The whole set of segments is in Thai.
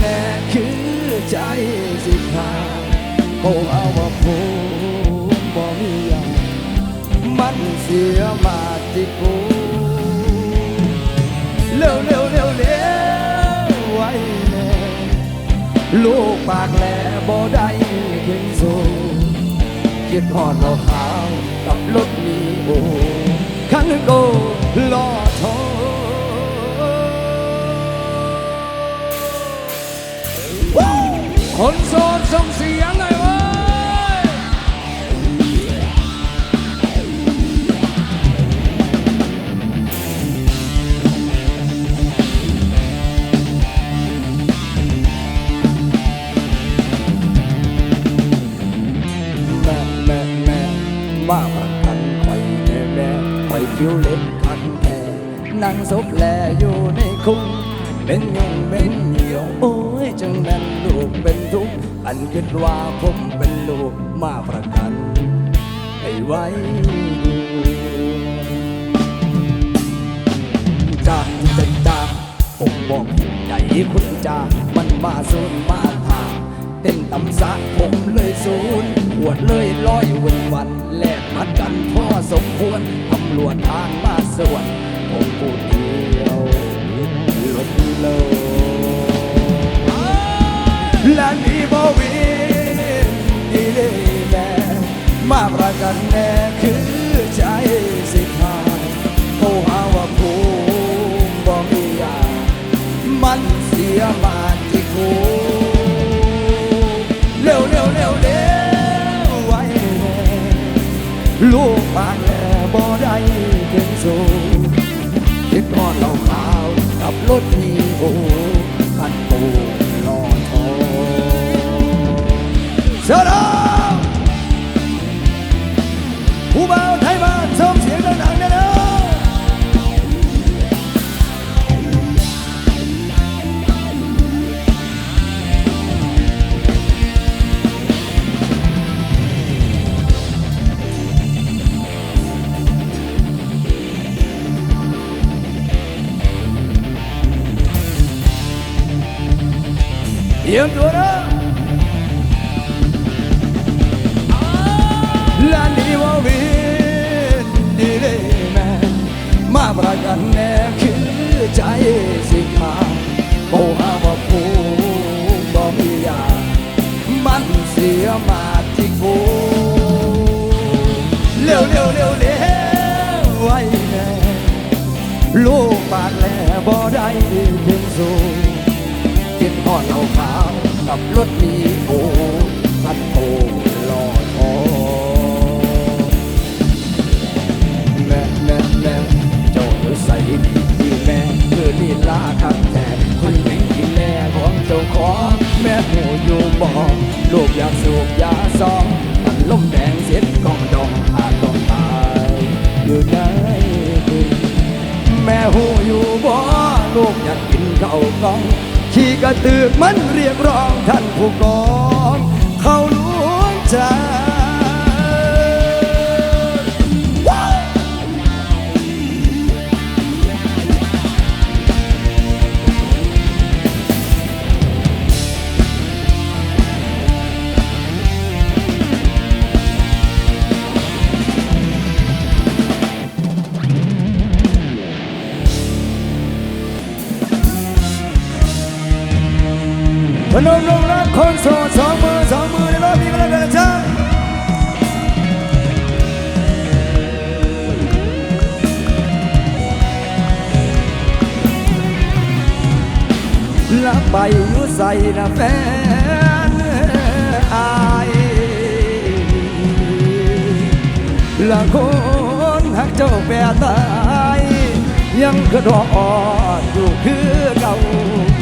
แน่คือใจสิขาดโอ้เอาว่าผมบ่มีอย่างมันเสียมาที่กูเร็วเร็วเร็วเร็วไว้แน่ลูกปากแหลบ่ได้ขึ้นสูงคิดหอดเราขาวกับรถมีโอขันโกลอทอดส่ง เสียงหน่อยเว้ยแม่แม่แม่มาประกั อันแท้นั่งซบแลอยู่ในคุกเป็นยงเป็นเหี่ยวโอ้ยจังแม่นลูกเป็นทุกข์อันคิดว่าผมเป็นลูกมาประกันให้ไว้จากจะจาผมบอกใจคุณจามันมาสูนมาทางเต้นตำสะผมเลยศูนปวดเลยลอยวันวันแลกมัดกันพ่อสมควรตำรวจทางมาส่วนผมพูดเดียวลดโลและนี่บ่วิ นอีเล่แม่มาประกันแน่คือใจสิขาดเขาหาว่าผมบ่มีอยางมันเสียมาที่กูเร็วเร็วเร็วเร็วไว้แน่ลูกปากแหล่บ่ได้เป็นสูงคิดทอดเหล่าขาวกับรถมีโอ เสยดาวผู้บ่าวไทยบ้านส่ ประกันแน่คือใจสิขาดโอ้หาว่าผู้บ่มีอยางมันเสียมาที่กูเร็วเร็วเร็วเร็วไว้แน่ลูกปากแหล่บ่ได้ถึงสูงกินทอดเหล้าขาวกับรถมี ลีลาคักแต่คุณเป็นที่แม่ของเจ้าของแม่หูอยู่บอกลูกอยากสูบยาซองมันล้มแดงเสียดกองดองอาจต้องตายอยู่ไหนแม่หูอยู่บ่ลูกอยากกินข้าวกล้องขี่กระตือกมันเรียกร้องท่านผู้กอง เขาหลวงใจ พนมลงรักคนโสดสองมือสองมือในรอบนี้ก็แล้วกันจ๊ะลักไปอยู่ใส่นะแฟนอายละคนหักเจ้าแปรตาย ยังกระดอดอยู่คือเก่าละได้แต่กอดความเหงาเงื่อมข้าเจ้าอยู่ไกลบอกใจไว้ว่าให้ทนเกลับมา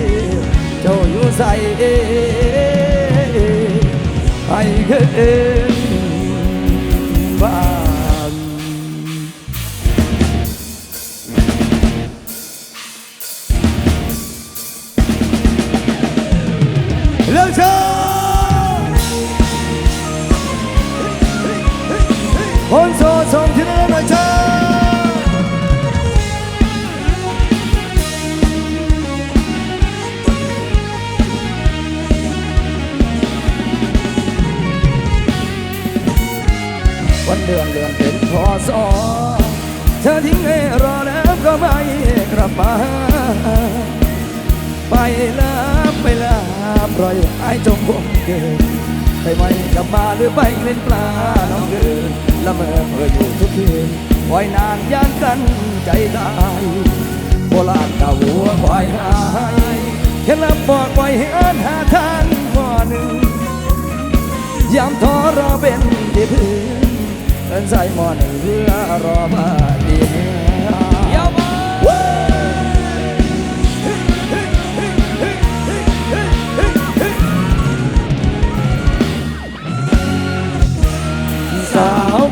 ትንሣኤ አይገ ไอ้จงคงเกินไปไม่กลับมาหรือไปเล่นปลาน้องเกินละเมอเมื่ออยู่ทุกคืนปล่อยนานย่านกันใจตายโบราณกาวัวควายหายแค่ลับบอกปล่อยให้อ่านหาทางบ่อหนึ่งยามทอรอเป็นที่พื้นเอินใส่หมอนเรือรอมาดี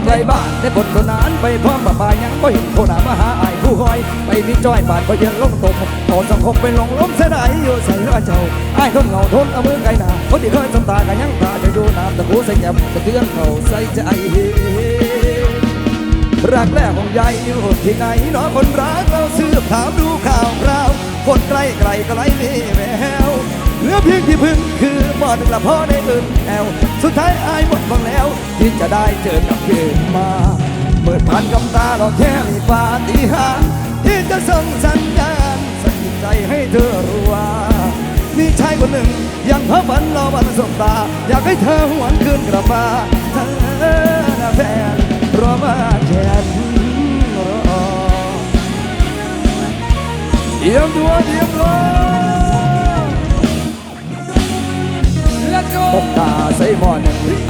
ไกลบ้านได้บทคนนานไปพร้อมบ่บายยังก็เห็นคนหนามาหาอายผู้คอย ไปมีจ้อยบาดก็เยืนลงตกต่อสังคมไปลงล้มเสียดายอยู่ใส่เรือเจ้าอายทนเหงาทนเอามือไกลหนาคนที่เคยสมตากันยังตาจะดูน้ำตะกูใส่แก้มตะเกือนเขาใส่ใจรักแรกของใหญ่อยู่ที่ไหนเนาะคนรักเราสืบถามดูข่าวคราว คนใกล้ไกลก็ไล่มีแวว ลือเพียงที่พึ่งคือบ่อหนึ่งละพ่อได้อื่นแอวสุดท้ายอายหมดหวังแล้ว ที่จะได้เจอกับคืนมาเมื่อผ่านกำตาเราแค่มีปาฏิหาริย์ที่จะส่งสัญญาณสะกิดใจให้เธอรู้ว่ามีชายคนหนึ่งยังเพ้อฝันรอวันสบตา อยากให้เธอหวนคืนกลับมาเธอนะแฟนรอมาแค่รอเยี่ยมตัวเยี่ยมตัว Let's นกกาใส่หมอน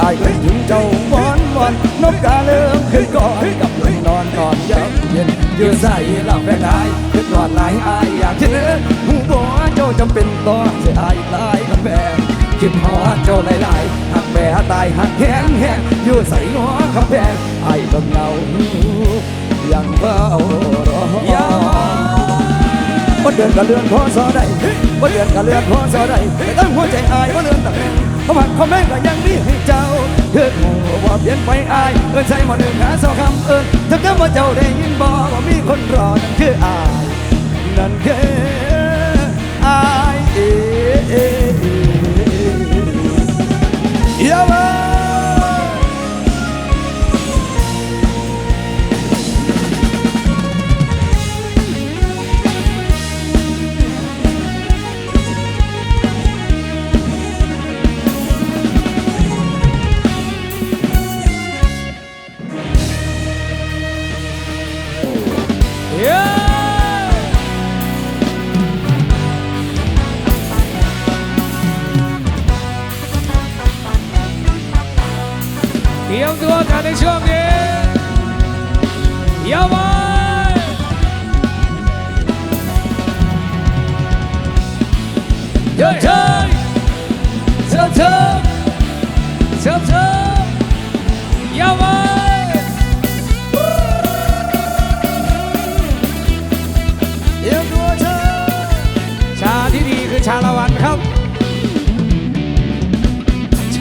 อายเป็นถึงเจ้าหมอนหมอนนกกาเริ่มขึ้นก่อนกับลงนอนก่อนยับเย็นยืนใส่หลับแฟนอายขึ้นนอนหลายอายอยากเจอหูบอกว่าเจ้าจำเป็นต้องเสียอายลายกับแฟนคิดหอเจ้าหลายๆหักแม่ตายหักแขนแห้งยู่ใส่หัวคำแพงอายต้องเงายังเฝ้ารอบ่เดือนก็เลือนพอสอได้ บ่เดือนก็เลือนพอสอได้แต่ตั้งหัวใจอายบ่เลือนตำแหน่งเพราะมันคอมเมนต์ก็ยังมีให้เจ้าเพื่อโง่ว่าเปลี่ยนไปอาย เอิ้นใส่หมอหนึ่งหาสองคำเอิ้นถ้าเกิดว่าเจ้าได้ยินบ่ว่ามีคนรอนั่นคืออาย นั่นคืออายเองอย่ามาเ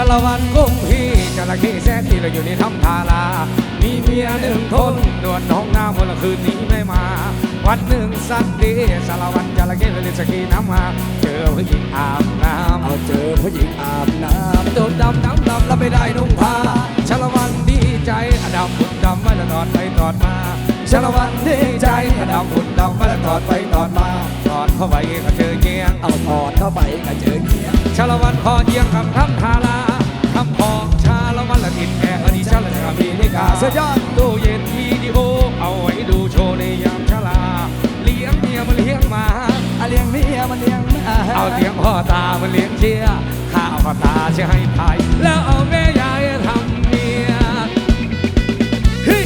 ชาละวันกุ้งพี่จระเข้แซ่ที่เราอยู่ในถ้ำทารามีเมียหนึ่งคนนวดน้องน้ำวันละคืนนี้ไม่มา วันหนึ่งสักดีชาละวันจระเข้เลยสกีน้ำมาเจอผู้หญิงอาบน้ำเอาเจอผู้หญิงอาบน้ำโดดดำน้ำดำแล้วไม่ได้นุ่งผ้าชาละวันดีใจอดำฝุ่นดำไม่ละตอดไปตอดมาชาละวันดีใจอดำฝุ่นดำไม่ละตอดไปตอดมาตอดเข้าไปก็เจอเกียงเอาถอดเข้าไปก็เจอเงี้ยชาละวันคอเอียงคำทำทารา อเมริกาสยอดตู้เย็นวิดีโอ เอาไว้ดูโชว์ในยามชลา เลี้ยงเมียมันเลี้ยงมา เอาเลี้ยงเมียมันเลี้ยงมาเอาเลี้ยงพ่อตามันเลี้ยงเชียข้าพ่อตาจะให้ไายแล้วเอาแม่ยายทำเมียเฮ้ย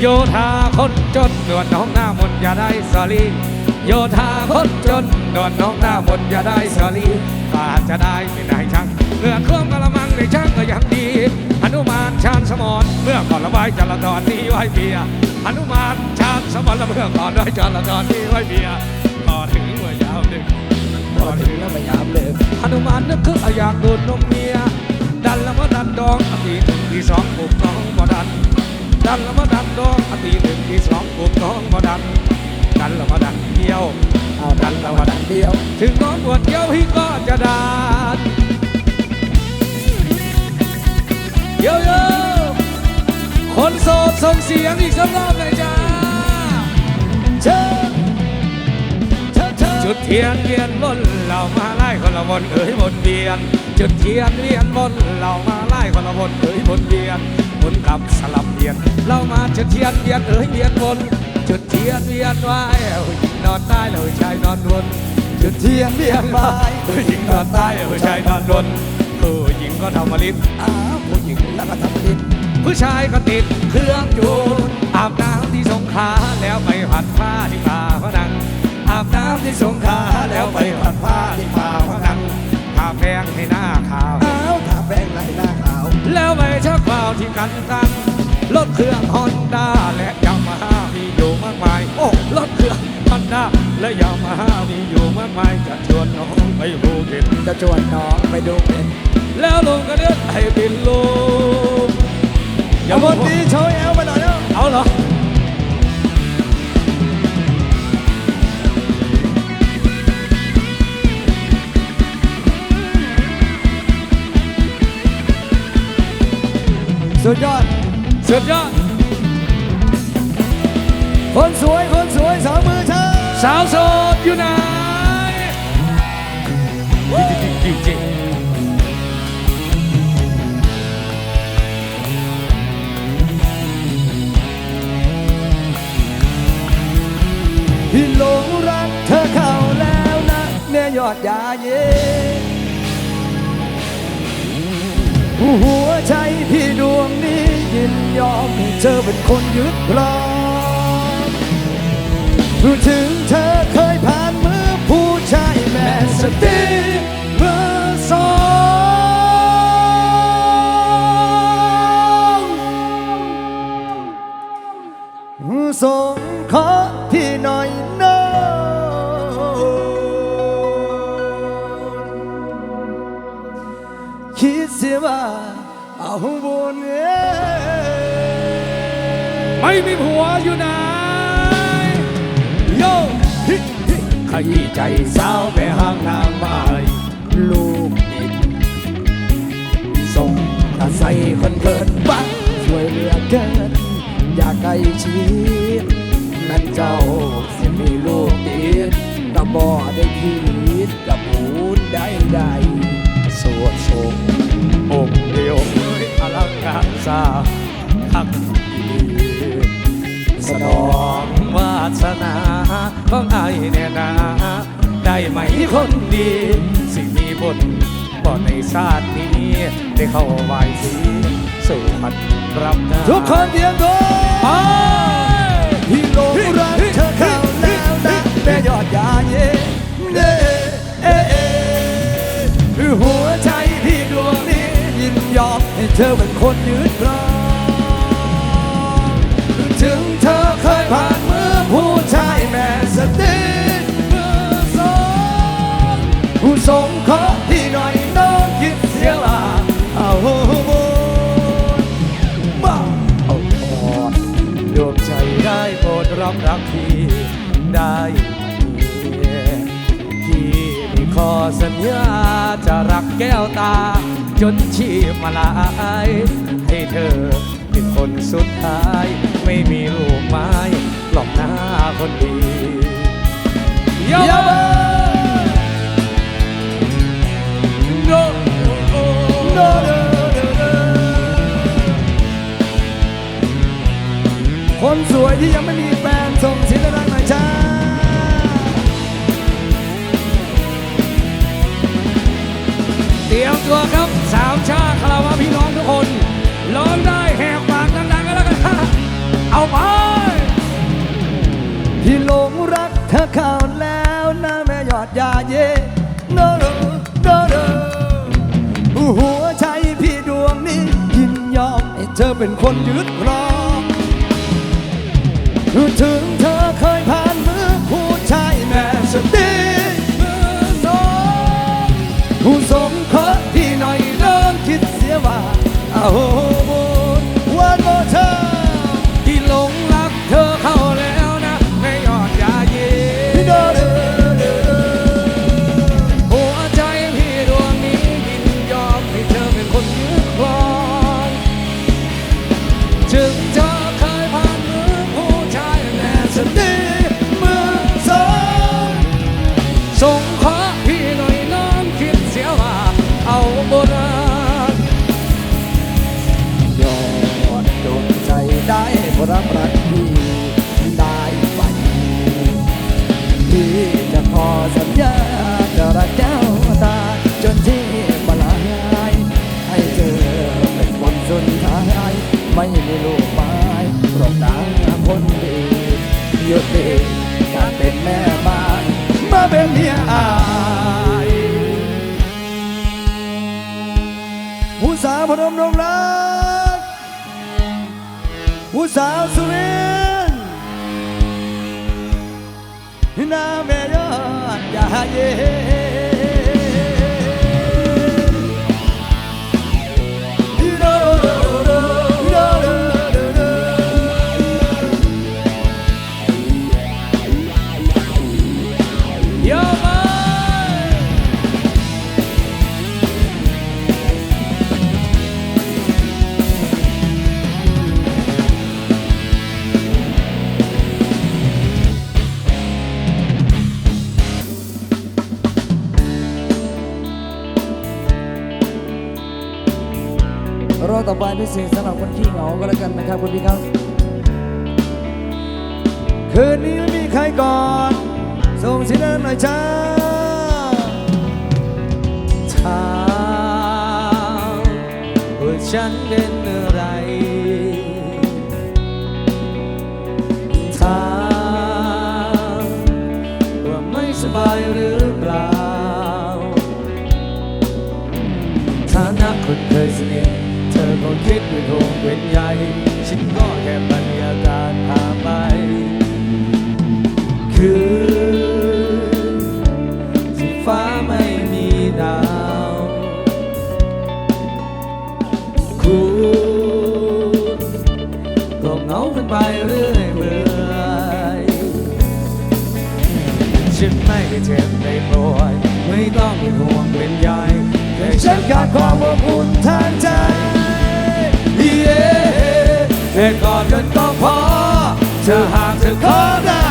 โยธาคนจนเหนือน้องหน้ามนอย่าได้สลี่ โยธาคนจนนวลน้องหน้ามนอย่าได้สอรี่อาจจะได้ไม่ได้ช่างเมื่อครื่องกระมังในช่างก็ยังดีหนุมานชาญสมรเมื่อก่อนละไว้จราจรนี้ไว้เบียร์หนุมานชาญสมรละเมื่อก่อนไว้จราจรนี้ไว้เบียร์ต่อถึงเมื่อยาวดึกพอถึงแล้วพยายามเลยหนุมานนึกคืออยากดูดนมเมียดันแล้วมาดันดองอาทีหนึ่งที่สองปุ่มน้องบ่ดันดันแล้วมาดันดองอาทีหนึ่งที่สองปุ่มน้องบ่ดัน ถึงน้องปวดเดียวพี่ก็จะดันโยโย่คนโสดส่งเสียงอีกสักรอบเลยจ้าเชิญเชิญเชิญจุดเทียนเวียนบนเรามาไล่คนละวนเอ๋ยบนเวียน จุดเทียนเวียนบนเรามาไล่คนละวนเอ๋ยบนเวียนหมุนกลับสลับเวียนเรามาจุดเทียนเวียนเอ๋ยเวียนบนจุดเทียนเวียนไว้หญิงนอนใต้เลยชายนอนบน จุดเทียนเรียงไม้ผู้หญิงนอนใต้ผู้ชายนอนบนผู้หญิงก็ทำมาลิดอ้าวผู้หญิงแล้วก็ทำลิ้นผู้ชายก็ติดเครื่องจูนอาบน้ำที่สงขลาแล้วไปผัดผ้าที่ป่าพนังอาบน้ำที่สงขลาแล้วไปผัดผ้าที่ป่าพนังทาแพงให้หน้าขาวอ้าวทาแป้งไหลหน้าขาว แล้วไปชักเปล่าที่กันตังรถเครื่องฮอนด้าและยามาฮ่ามีอยู่มากมายโอ้รถเครื่องฮอนด้า และยามาฮ่ามีอยู่มากมายจะชวนน้องไปภูเก็ตจะชวนน้องไปดูเป็นแล้วลงก็เดินให้บินลงอย่าบนดีโชว์แอลมาหน่อยเนาะเอาเหรอสุดยอด สุดยอด คนสวย คนสวยสองมือเชิญ สาวโสดอยู่ไหนจริงจริงพี่หลงรักเธอเข้าแล้วนะเนี่ยยอดยาเย็นหัวใจพี่ดวงนี้ยินยอมให้เธอเป็นคนยึดครอง ถึงเธอเคยผ่านมือผู้ชายแม่สติเบอร์สองส่งขอพี่หน่อยนะคิดเสียว่าเอาบุญเอไม่มีผัวอยู่ไหนโขี้ใจสาวไปห้างนางไม้ลูกดินส่งกระใสคนเกินบังช่วยเหลือเกิน อยากใกล้ชิดนั่นเจ้าสิมีลูกติดก็บ่ได้คิดกับหูได้ใดสวดทรงองค์เดียวเอ้ยอลังการสร้าทักดีสนอง สนาของไอ้เนี่ยนะได้ไหมคนดี สิ่งมีบนบ่ในชาตินี้ ได้เข้าไหวสีสู่พันรับหน้าทุกคนเตรียมตัวไปพี่หลงรักเธอเข้าแล้วนะแม่ยอดยาเย่เด้เอ๊ะเอ๊ะหัวใจพี่ดวงนี้ยินยอมให้เธอเป็นคนยืดครอ ส่งเคราะห์ที่หน่อยน้องคิดเสียว่าเอาบุญบ้าเอาอ่อนดวงใจได้โปรดรับรักพี่ได้พี่มีขอสัญญาจะรักแก้วตา จนชีพมาลายให้เธอเป็นคนสุดท้าย ไม่มีลูกไม้หลอกหน้าคนดียอย่ คนสวยที่ยังไม่มีแฟนส่งเสียงดังหน่อจ้าเตรียมตัวครับสามชาคาราวาพี่น้องทุกคนร้องได้แหกปากดังๆกันแล้วกันเอาไปที่หลงรักเธอข่าวแล้วนะแม่ยอดยาเย่ หัวใจพี่ดวงนี้ยินยอมให้เธอเป็นคนยึดครองถึงเธอเคยผ่านมือผู้ชายแม่สติมือสองผู้สมเคยพี่หน่อยเริ่มคิดเสียว่าอ้าว บายพิเศษสำหรับคนขี้เหงาก็แล้วกันนะครับคุณพี่ครับ คืนนี้ไม่มีใครก่อน ส่งเสียงหน่อยจ้าถาเพื่อฉันเดิน คิดเป็นห่วงเป็นใยฉันก็แค่บรรยากาศผ่าไป คืนที่ฟ้าไม่มีดาวคุณก็เหงากันไปเรื่อยเปื่อยฉันไม่เจ็บไม่ป่วยไม่ต้องเป็นห่วงเป็นใยแค่ฉันขาดความอบอุ่นท เธอหากเธอขอได้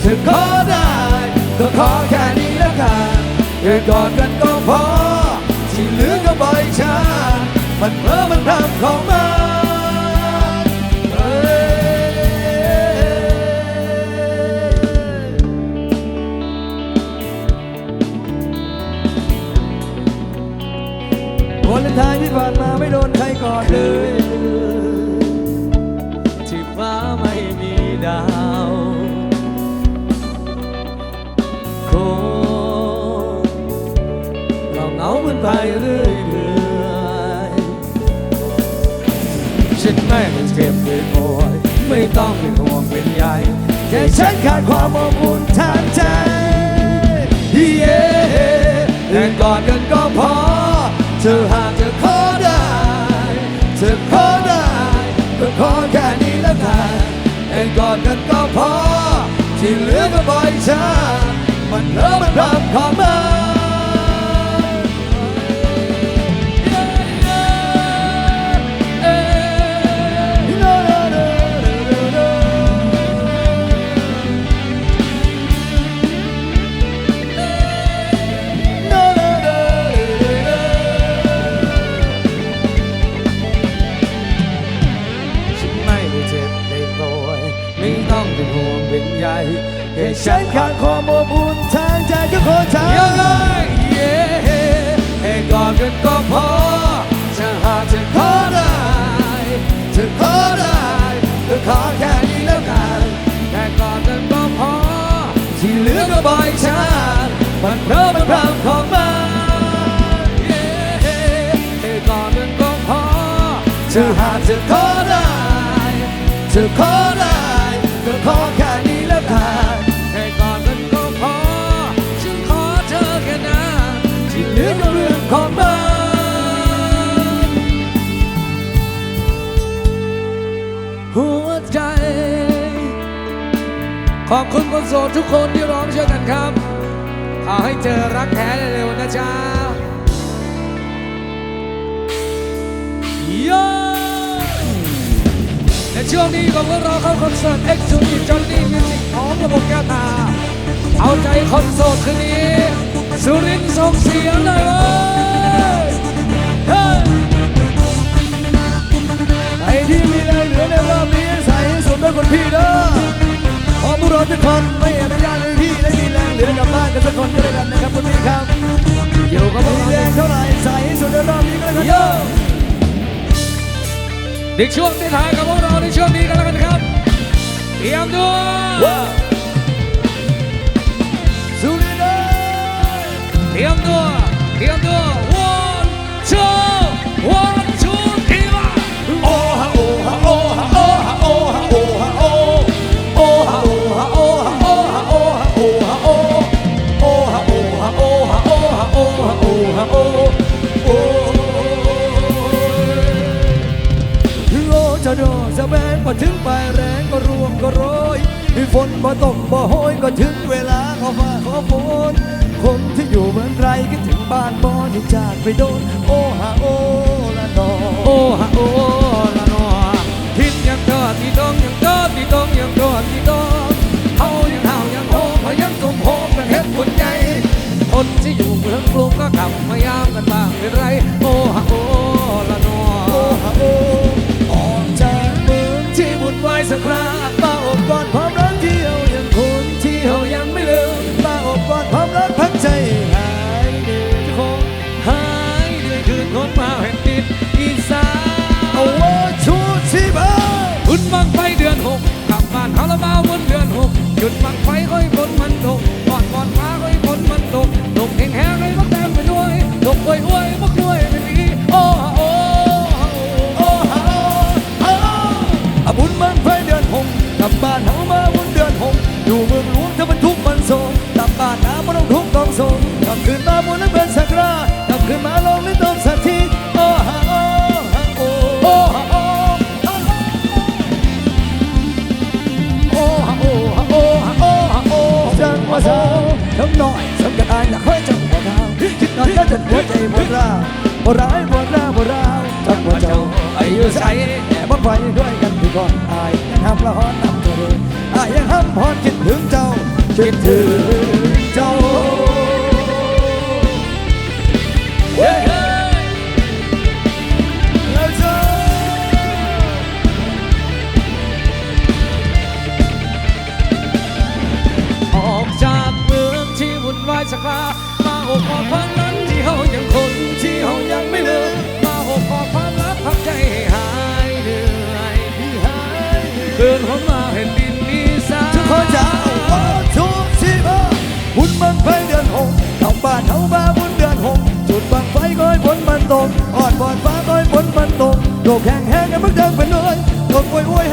เธอขอได้ ก็ขอแค่นี้แล้วกันแค่กอดกันก็พอ ที่เหลือก็ปล่อยฉันมันเพ้อมันทำของมันเอ้ย วันเลนไทายที่ผ่านมาไม่โดนใครกอดเลย ไปเรื่อยเรื่อยฉันไม่เจ็บเลยป่วยไม่ต้องเป็นห่วงเป็นใยแค่แค่ฉันขาดความอบอุ่นทางใจเย้แต่กอดกันก็พอ เธอหากจะขอได้ เธอขอได้ ก็ขอแค่นี้แล้วกันแต่กอดกันก็พอ ที่เหลือก็ปล่อยฉันมันเลิมันรำของมัน ฉันขาดความอบอุ่นทางใจทุกคนทั้งยังไงเย่ให้กอดกันก็พอถ้าหากเธอขอได้เธขอได้ก็ขอแค่นี้แล้วกันแค่กอดกันก็พอ ที่เหลือก็บ่อยฉันเพราะมันพรำของมันเย่ให้กอดกันก็พอถ้หากเขอได้เธขอ อบคุณคนโสดทุกคนที่ร้องช่วยกันครับ ขอให้เจอรักแท้เร็วๆนะจ๊ะโยและช่วงนี้ของพวกเราเข้าคอนเสิร์ต X 2 e Johnny Music ของระบบแก้วตา เอาใจคนโสดคืนนี้ สุรินทร์ส่งเสียงหน่อยเว้ยเฮ้ยไอ้ที่มีแรเหลือในรอบนี้ใส่ให้สมเป็นคนพี่เด้อ ขอพวกเราทุกคนไม่อนุญาตให้พี่ได้มีแรงเหลือกลับบ้านกันสักคนก็ได้กันนะครับคุณพี่ครับอยู่กับพวกมีแรงเท่าไหร่ใส่ให้สุดในรอบนี้ก็แล้วกันโยในช่วงที่ถ่ายกับพวกเราในช่วงนี้กันแล้วกันครับเตรียมตัวสุรินทร์เตรียมตัวเตรียมตัว one two one บ่ตกบ่โหยก็ถึงเวลาขอฟ้าขอฝนคนที่อยู่เมืองไกลคิดถึงบ้านบ่ที่จากไปโดน โอฮะโอ้ละนอโอฮะโอ้ละนอทิศยังเกิดที่ตรงยังเกิดที่ตรงยังเกิดที่ตรงเฮายังเฮายังโหพยังตุ่มโหกันเฮ็ดบุญใจคนที่อยู่เมืองกรุงก็กลับมายามกันบ้างเป็นไร โอฮะโอ หยุดฟังไฟค่อยฝนมันตกกอดกอดฟ้าค่อยฝนมันตกตกแห้งแห้งให้มักแต้มไปด้วยตกอวยอวยมักด้วยไม่มีโอ้ฮะโอ้ฮะโอ้โอ้ฮาโอ้ฮะอาบุญมันไฟเดือนหงกลับบ้านเฮามาบุญเดือนหงอยู่เมืองหลวงถ้ามันทุกข์มันโศกกลับบ้านน้ำมันต้องทุกข์ต้องโศกกลับคืนมาบุญนั้นเบ่ร้ายบ่ร้าวบ่ร้ายจักว่าเจ้าอายุใสแอบบ่ไปด้วยกันที่ก่อนอายยังห้ามละฮอนนำตัวเลยอายยังห้ามฮอนคิดถึงเจ้าคิดถึง ดินหนมาเห็นดินมีสาทุกคนจะเอาทุกชีพบุญบังไฟเดือนหกเข้าบ้านเฮามาบุญเดือนหกจุดบังไฟก้อยฝนมันตกอ่อนบอดฟ้าก้อยฝนมันตกโลกแห้งแห้งกันมึงเดินไปนเลยตกอวยอวย